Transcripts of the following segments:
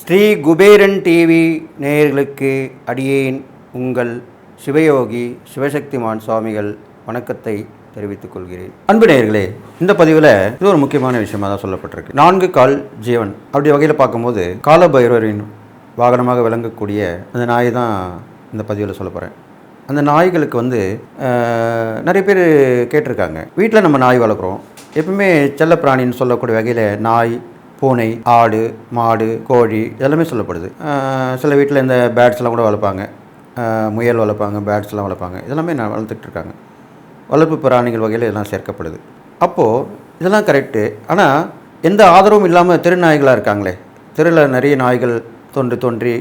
Sri Kuberan TV நேயர்களுக்கு அடியேன் உங்கள் சிவயோகி சிவசக்திமான் சுவாமிகள் வணக்கத்தை தெரிவித்துக் கொள்கிறேன். அன்பு நேயர்களே இந்த பதிவில் இது ஒரு முக்கியமான விஷயமாக தான் சொல்லப்பட்டிருக்கு. நான்கு கால் ஜீவன் அப்படி வகையில் பார்க்கும்போது காலபைரவரின் வாகனமாக விளங்கக்கூடிய அந்த நாய் தான் இந்த பதிவில் சொல்ல போகிறேன் அந்த நாய்களுக்கு வந்து நிறைய பேர் கேட்டிருக்காங்க. வீட்டில் நம்ம நாய் வளர்க்குறோம். எப்பவுமே செல்லப்பிராணின்னு சொல்லக்கூடிய வகையில் நாய் பூனை ஆடு மாடு கோழி இதெல்லாமே சொல்லப்படுது. சில வீட்டில் இந்த பேட்ஸ்லாம் கூட வளர்ப்பாங்க. முயல் வளர்ப்பாங்க பேட்ஸ்லாம் வளர்ப்பாங்க. இதெல்லாமே நான் வளர்த்துட்டு இருக்காங்க. வளர்ப்பு பிராணிகள் வகையில் இதெல்லாம் சேர்க்கப்படுது. அப்போது இதெல்லாம் கரெக்டு ஆனால் எந்த ஆதரவும் இல்லாமல் தெரு நாய்களாக இருக்காங்களே. தெருவில் நிறைய நாய்கள் தோன்றி தோன்றி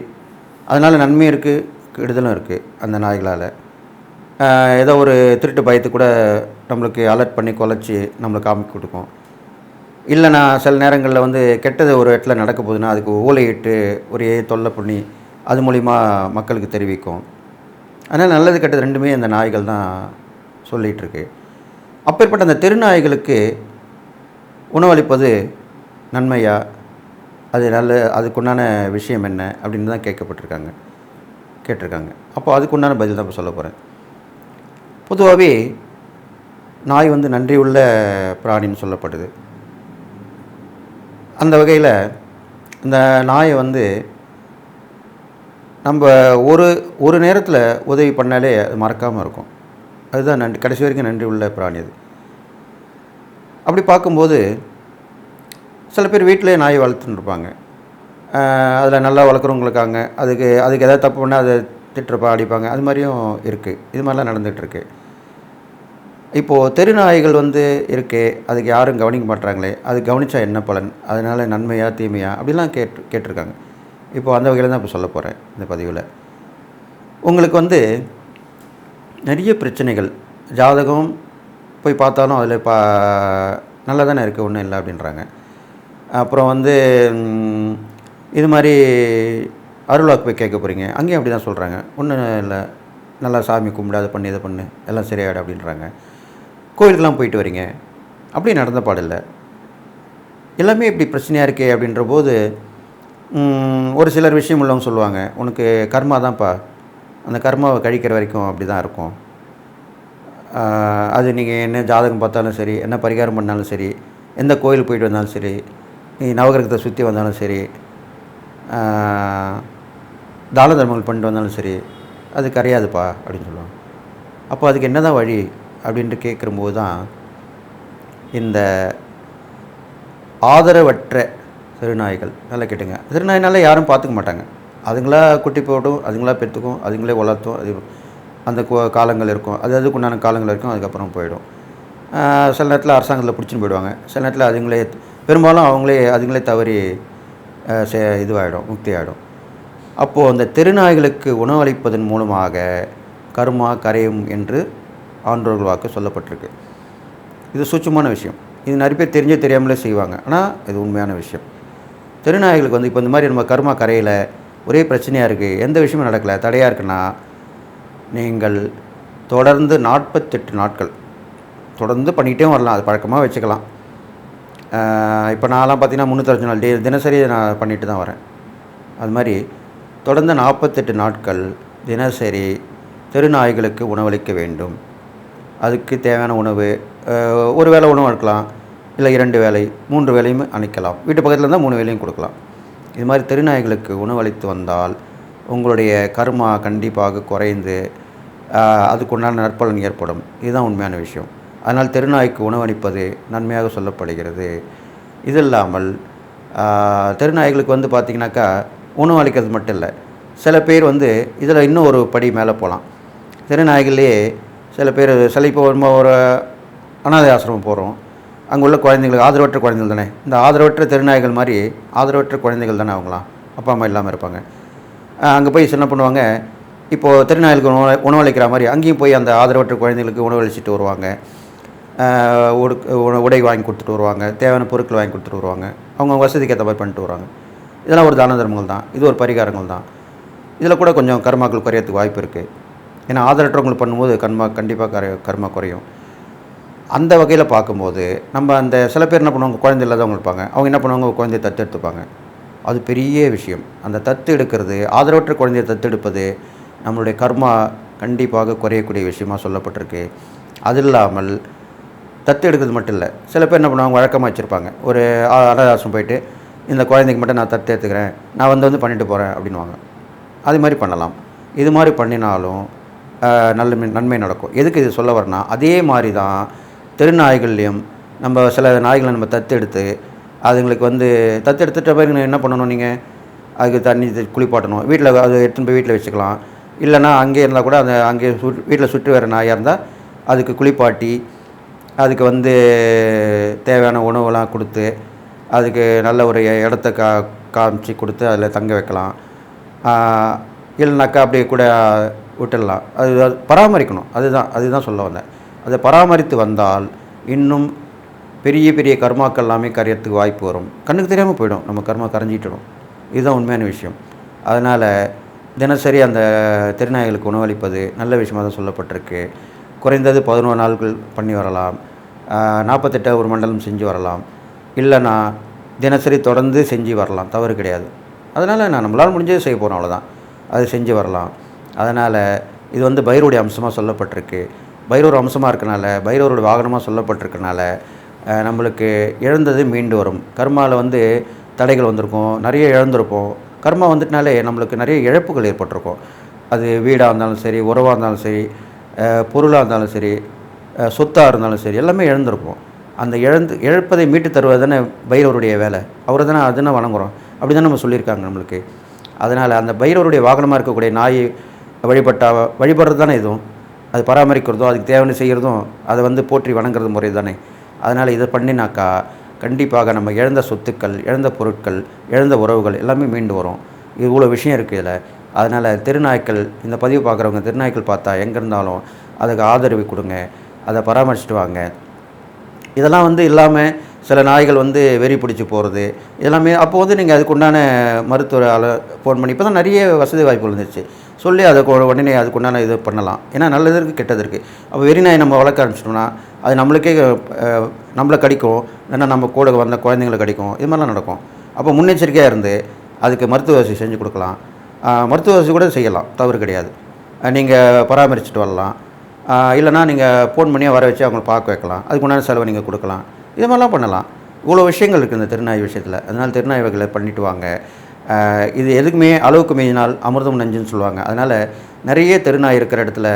அதனால் நன்மையும் இருக்குது கெடுதலும் இருக்குது அந்த நாய்களால். ஏதோ ஒரு திருட்டு பயத்து கூட நம்மளுக்கு அலர்ட் பண்ணி குலைச்சி நம்மளை காமிக்க கொடுக்கும். இல்லைனா சில நேரங்களில் வந்து கெட்டது ஒரு இடத்துல நடக்க போகுதுன்னா அதுக்கு ஊழையிட்டு ஒரே தொல்லை பண்ணி அது மூலிமா மக்களுக்கு தெரிவிக்கும். அதனால் நல்லது கெட்டது ரெண்டுமே அந்த நாய்கள் தான் சொல்லிகிட்ருக்கு அப்பேற்பட்ட அந்த தெருநாய்களுக்கு உணவளிப்பது நன்மையா? அது நல்ல அதுக்குண்டான விஷயம் என்ன? அப்படின்னு தான் கேட்கப்பட்டிருக்காங்க. கேட்டிருக்காங்க. அப்போ அதுக்குண்டான பதில் தான் இப்போ சொல்ல போகிறேன் பொதுவாகவே நாய் வந்து நன்றி உள்ள பிராணின்னு சொல்லப்படுது. அந்த வகையில் இந்த நாயை வந்து நம்ம ஒரு ஒரு நேரத்தில் உதவி பண்ணாலே அது மறக்காமல் இருக்கும். அதுதான் நன்றி கடைசி வரைக்கும் நன்றி உள்ள பிராணி அது. அப்படி பார்க்கும்போது சில பேர் வீட்டிலே நாய் வளர்த்துன்னு இருப்பாங்க. அதில் நல்லா வளர்க்குறவங்களுக்காங்க அதுக்கு அதுக்கு எதாவது தப்பு பண்ணால் அதை திட்டுறப்பா அடிப்பாங்க. அது மாதிரியும் இருக்குது இது மாதிரிலாம் நடந்துகிட்ருக்கு இப்போது தெரு நாய்கள் வந்து இருக்கே. அதுக்கு யாரும் கவனிக்க மாட்றாங்களே. அது கவனித்தா என்ன பலன்? அதனால் நன்மையா தீமையா? அப்படிலாம் கேட்டு கேட்டிருக்காங்க. இப்போ அந்த வகையில் தான் இப்போ சொல்ல போகிறேன் இந்த பதிவில். உங்களுக்கு வந்து நிறைய பிரச்சனைகள். ஜாதகம் போய் பார்த்தாலும் அதில் பா நல்லா தானே இருக்குது ஒன்றும் இல்லை அப்படின்றாங்க. அப்புறம் வந்து இது மாதிரி அருளாக்கு போய் கேட்க போகிறீங்க அங்கேயும் அப்படி தான் சொல்கிறாங்க ஒன்றும் இல்லை. நல்லா சாமி கும்பிடு அதை பண்ணு இதை பண்ணு. எல்லாம் சரியாயிடும் அப்படின்றாங்க. கோயிலுக்கெல்லாம் போயிட்டு வரீங்க. அப்படி நடந்த பாடில்லை எல்லாமே இப்படி பிரச்சனையாக இருக்கே அப்படின்ற போது ஒரு சிலர் விஷயம் உள்ளவங்க சொல்லுவாங்க. உனக்கு கர்மா தான்ப்பா. அந்த கர்மாவை கழிக்கிற வரைக்கும் அப்படி தான் இருக்கும். அது நீங்கள் என்ன ஜாதகம் பார்த்தாலும் சரி என்ன பரிகாரம் பண்ணாலும் சரி எந்த கோயில் போயிட்டு வந்தாலும் சரி நீ நவகிரகத்தை சுற்றி வந்தாலும் சரி தான தர்மங்கள் பண்ணிட்டு வந்தாலும் சரி அது கரையாதுப்பா அப்படின்னு சொல்லுவாங்க. அப்போ அதுக்கு என்ன தான் வழி அப்படின்ட்டு கேட்குறம்போது தான் இந்த ஆதரவற்ற திருநாய்கள் நல்லா கேட்டுங்க. திருநாய்னால யாரும் பார்த்துக்க மாட்டாங்க. அதுங்களா குட்டி போட்டும் அதுங்களா பெற்றுக்கும் அதுங்களே வளர்த்தும் அது அந்த கு- காலங்கள் இருக்கும். அது அதுக்குண்டான காலங்கள் இருக்கும் அதுக்கப்புறம் போயிடும். சில நேரத்தில் அரசாங்கத்தில் பிடிச்சின்னு போயிடுவாங்க. சில நேரத்தில் அதுங்களே பெரும்பாலும் அவங்களே அதுங்களே தவறி இதுவாகிடும் முக்தி ஆகிடும் அப்போது அந்த தெருநாய்களுக்கு உணவளிப்பதன் மூலமாக கர்மா கரையும் என்று ஆன்றோர்கள் வாக்கு சொல்லப்பட்டிருக்கு. இது சூட்சமான விஷயம். இது நிறைய பேர் தெரிஞ்சே தெரியாமலே செய்வாங்க. ஆனால் இது உண்மையான விஷயம். திருநாய்களுக்கு வந்து இப்போ இந்த மாதிரி நம்ம கர்மா கரையில் ஒரே பிரச்சனையாக இருக்குது எந்த விஷயமும் நடக்கலை. தடையாக இருக்குன்னா நீங்கள் தொடர்ந்து நாற்பத்தெட்டு நாட்கள் தொடர்ந்து பண்ணிக்கிட்டே வரலாம். அது பழக்கமாக வச்சுக்கலாம். இப்போ நான்லாம் பார்த்தீங்கன்னா முந்நூற்றஞ்சு நாள் டே தினசரி நான் பண்ணிட்டு தான் வரேன். அது மாதிரி தொடர்ந்து நாற்பத்தெட்டு நாட்கள் தினசரி தெருநாய்களுக்கு உணவளிக்க வேண்டும். அதுக்கு தேவையான உணவு ஒரு வேளை உணவு அளிக்கலாம் இல்லை இரண்டு வேலை மூன்று வேலையும் அணைக்கலாம் வீட்டு பக்கத்தில் இருந்தால் மூணு வேலையும் கொடுக்கலாம். இது மாதிரி தெருநாய்களுக்கு உணவளித்து வந்தால் உங்களுடைய கர்மா கண்டிப்பாக குறைந்து அதுக்குண்டான நற்பலன் ஏற்படும். இதுதான் உண்மையான விஷயம். அதனால் தெருநாய்க்கு உணவளிப்பது நன்மையாக சொல்லப்படுகிறது. இது இல்லாமல் தெருநாய்களுக்கு வந்து பார்த்திங்கனாக்கா உணவு அளிக்கிறது மட்டும் இல்லை. சில பேர் வந்து இதில் இன்னும் ஒரு படி மேலே போகலாம். தெருநாய்கள்லேயே சில பேர் சில இப்போ நம்ம ஒரு அனாதை ஆசிரமம் போகிறோம். அங்கே உள்ள குழந்தைங்களுக்கு ஆதரவற்ற குழந்தைகள் தானே? இந்த ஆதரவற்ற தெருநாய்கள் மாதிரி ஆதரவற்ற குழந்தைகள் தானே அவங்களாம்? அப்பா அம்மா இல்லாமல் இருப்பாங்க. அங்கே போய் என்ன பண்ணுவாங்க? இப்போது திருநாயலுக்கு உணவு உணவளிக்கிற மாதிரி அங்கேயும் போய் அந்த ஆதரவற்ற குழந்தைங்களுக்கு உணவளிச்சுட்டு வருவாங்க. உடை வாங்கி கொடுத்துட்டு வருவாங்க தேவையான பொருட்கள் வாங்கி கொடுத்துட்டு வருவாங்க. அவங்க வசதிக்கு ஏற்ற மாதிரி பண்ணிட்டு வருவாங்க. இதெல்லாம் ஒரு தான தர்மங்கள் தான். இது ஒரு பரிகாரங்கள் தான். இதில் கூட கொஞ்சம் கர்மாக்கள் குறையறதுக்கு வாய்ப்பு இருக்குது ஏன்னா ஆதரவற்றவங்களுக்கு பண்ணும்போது கர்மா கண்டிப்பாக கரை கர்மா குறையும். அந்த வகையில் பார்க்கும்போது நம்ம அந்த சில பேர் என்ன பண்ணுவாங்க குழந்தை இல்லாதவங்க இருப்பாங்க. அவங்க என்ன பண்ணுவாங்க குழந்தைய தத்து எடுத்துப்பாங்க. அது பெரிய விஷயம். அந்த தத்து எடுக்கிறது ஆதரவற்ற குழந்தையை தத்தெடுப்பது நம்மளுடைய கர்மா கண்டிப்பாக குறையக்கூடிய விஷயமா சொல்லப்பட்டிருக்கு. அது இல்லாமல் தத்து எடுக்கிறது மட்டும் இல்லை. சில பேர் என்ன பண்ணுவாங்க வழக்கமாக வச்சுருப்பாங்க. ஒரு அனாதாசம் போயிட்டு இந்த குழந்தைக்கு மட்டும் நான் தத்து எடுத்துக்கிறேன் நான் வந்து வந்து பண்ணிட்டு போகிறேன் அப்படின்வாங்க அது மாதிரி பண்ணலாம். இது மாதிரி பண்ணினாலும் நல்ல நன்மை நடக்கும். எதுக்கு இது சொல்ல வரேன்னா அதே மாதிரி தான் தெருநாய்கள்லையும் நம்ம சில நாய்களை நம்ம தத்தெடுத்து அதுங்களுக்கு வந்து தத்து எடுத்துகிட்ட பிறகு என்ன பண்ணணும் நீங்கள் அதுக்கு தண்ணி குளிப்பாட்டணும் வீட்டில் அது எடுத்துன்னு போய் வீட்டில் வச்சுக்கலாம். இல்லைன்னா அங்கே இருந்தால் கூட அந்த அங்கே சுட் வீட்டில் சுற்றி வர நாயாக இருந்தால் அதுக்கு குளிப்பாட்டி அதுக்கு வந்து தேவையான உணவுலாம் கொடுத்து அதுக்கு நல்ல ஒரு இடத்த கா காமிச்சு கொடுத்து அதில் தங்க வைக்கலாம். இல்லைனாக்கா அப்படியே கூட விட்டுடலாம். அது பராமரிக்கணும். அதுதான் அதுதான் சொல்ல வந்தேன். அதை பராமரித்து வந்தால் இன்னும் பெரிய பெரிய கர்மாக்கள் எல்லாமே கரையறதுக்கு வாய்ப்பு வரும். கண்ணுக்கு தெரியாமல் போயிடும். நம்ம கர்மா கரைஞ்சிட்டணும் இதுதான் உண்மையான விஷயம். அதனால் தினசரி அந்த திருநாய்களுக்கு உணவளிப்பது நல்ல விஷயமாக தான் சொல்லப்பட்டிருக்கு. குறைந்தது பதினோரு நாட்கள் பண்ணி வரலாம். நாற்பத்தெட்டு ஒரு மண்டலம் செஞ்சு வரலாம். இல்லைன்னா தினசரி தொடர்ந்து செஞ்சு வரலாம். தவறு கிடையாது. அதனால் நான் நம்மளால் முடிஞ்சது செய்ய போகிறோம் அவ்வளோதான் அது செஞ்சு வரலாம். அதனால் இது வந்து பைரவருடைய அம்சமாக சொல்லப்பட்டிருக்கு. பைரவர் அம்சமாக இருக்கனால பைரவருடைய வாகனமாக சொல்லப்பட்டிருக்கனால நம்மளுக்கு இழந்தது மீண்டு வரும். கர்மாவில் வந்து தடைகள் வந்திருக்கும். நிறைய இழந்திருப்போம். கர்மா வந்துட்டனாலே நம்மளுக்கு நிறைய இழப்புகள் ஏற்பட்டிருக்கும். அது வீடாக இருந்தாலும் சரி உறவாக இருந்தாலும் சரி பொருளாக இருந்தாலும் சரி சொத்தாக இருந்தாலும் சரி எல்லாமே இழந்திருப்போம். அந்த இழந்து இழப்பதை மீட்டு தருவது தானே பைரவருடைய வேலை. அவரை தானே அதுனா வணங்குறோம். அப்படி தானே நம்ம சொல்லியிருக்காங்க நம்மளுக்கு. அதனால் அந்த பைரவருடைய வாகனமாக இருக்கக்கூடிய நாயை வழிபட்டா வழிபடுறது தானே இதுவும். அது பராமரிக்கிறதும் அதுக்கு தேவையான செய்கிறதும் அதை வந்து போற்றி வணங்குறது முறை தானே. அதனால் இதை பண்ணினாக்கா கண்டிப்பாக நம்ம இழந்த சொத்துக்கள் இழந்த பொருட்கள் இழந்த உறவுகள் எல்லாமே மீண்டு வரும். இவ்வளோ விஷயம் இருக்குது இதில். அதனால் திருநாய்க்கள் இந்த பதிவு பார்க்குறவங்க திருநாய்க்கள் பார்த்தா எங்கே இருந்தாலும் அதுக்கு ஆதரவு கொடுங்க. அதை பராமரிச்சுட்டு வாங்க. இதெல்லாம் வந்து இல்லாமல் சில நாய்கள் வந்து வெறி பிடிச்சி போகிறது எல்லாமே அப்போ வந்து நீங்கள் அதுக்கு உண்டான மருத்துவ ஆளை ஃபோன் பண்ணி இப்போ தான் நிறைய வசதி வாய்ப்புகள் இருந்துச்சு. சொல்லி அதுக்கு உடனே அதுக்கு உண்டான இது பண்ணலாம். ஏன்னா நல்லது இருக்குது கெட்டது இருக்குது அப்போ வெறி நாய் நம்ம வளர்க்க ஆரம்பிச்சிட்டோம்னா அது நம்மளுக்கே நம்மளை கடிக்கும். இல்லைன்னா நம்ம கூட வந்த குழந்தைங்களை கடிக்கும். இது மாதிரிலாம் நடக்கும். அப்போ முன்னெச்சரிக்கையாக இருந்து அதுக்கு மருத்துவ வசதி செஞ்சு கொடுக்கலாம். மருத்துவ வசதி கூட செய்யலாம் தவறு கிடையாது. நீங்கள் பராமரிச்சுட்டு வரலாம். இல்லைனா நீங்கள் ஃபோன் பண்ணியே வர வச்சு அவங்கள பார்க்க வைக்கலாம். அதுக்கு உண்டான செலவை நீங்கள் கொடுக்கலாம். இது மாதிரிலாம் பண்ணலாம். இவ்வளோ விஷயங்கள் இருக்குது இந்த திருநாய் விஷயத்தில். அதனால் திருநாய்வகளை பண்ணிட்டு வாங்க. இது எதுக்குமே அளவுக்கு மீறினால் அமிர்தம் நஞ்சுன்னு சொல்லுவாங்க. அதனால் நிறைய திருநாய் இருக்கிற இடத்துல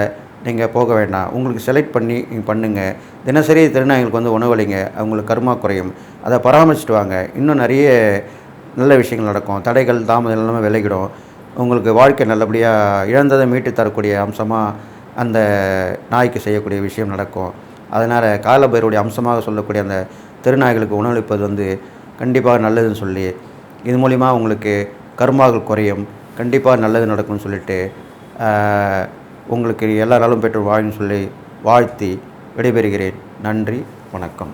நீங்கள் போக வேண்டாம். உங்களுக்கு செலக்ட் பண்ணி நீங்கள் பண்ணுங்கள் தினசரி திருநாய்களுக்கு வந்து உணவளிங்க அவங்களுக்கு கருமா குறையும். அதை பராமரிச்சுட்டு வாங்க. இன்னும் நிறைய நல்ல விஷயங்கள் நடக்கும். தடைகள் தாமதம் எல்லாமே விலகிடும். உங்களுக்கு வாழ்க்கை நல்லபடியாக இழந்ததை மீட்டு தரக்கூடிய அம்சமாக அந்த நாய்க்கு செய்யக்கூடிய விஷயம் நடக்கும். அதனால் காலபைரவுடைய அம்சமாக சொல்லக்கூடிய அந்த திருநாய்களுக்கு உணவளிப்பது வந்து கண்டிப்பாக நல்லதுன்னு சொல்லி இது மூலிமா உங்களுக்கு கர்மாக்கள் குறையும். கண்டிப்பாக நல்லது நடக்கும்னு சொல்லிட்டு உங்களுக்கு எல்லா நலம் பெற்று வாழ்ன்னு சொல்லி வாழ்த்தி விடைபெறுகிறேன். நன்றி வணக்கம்.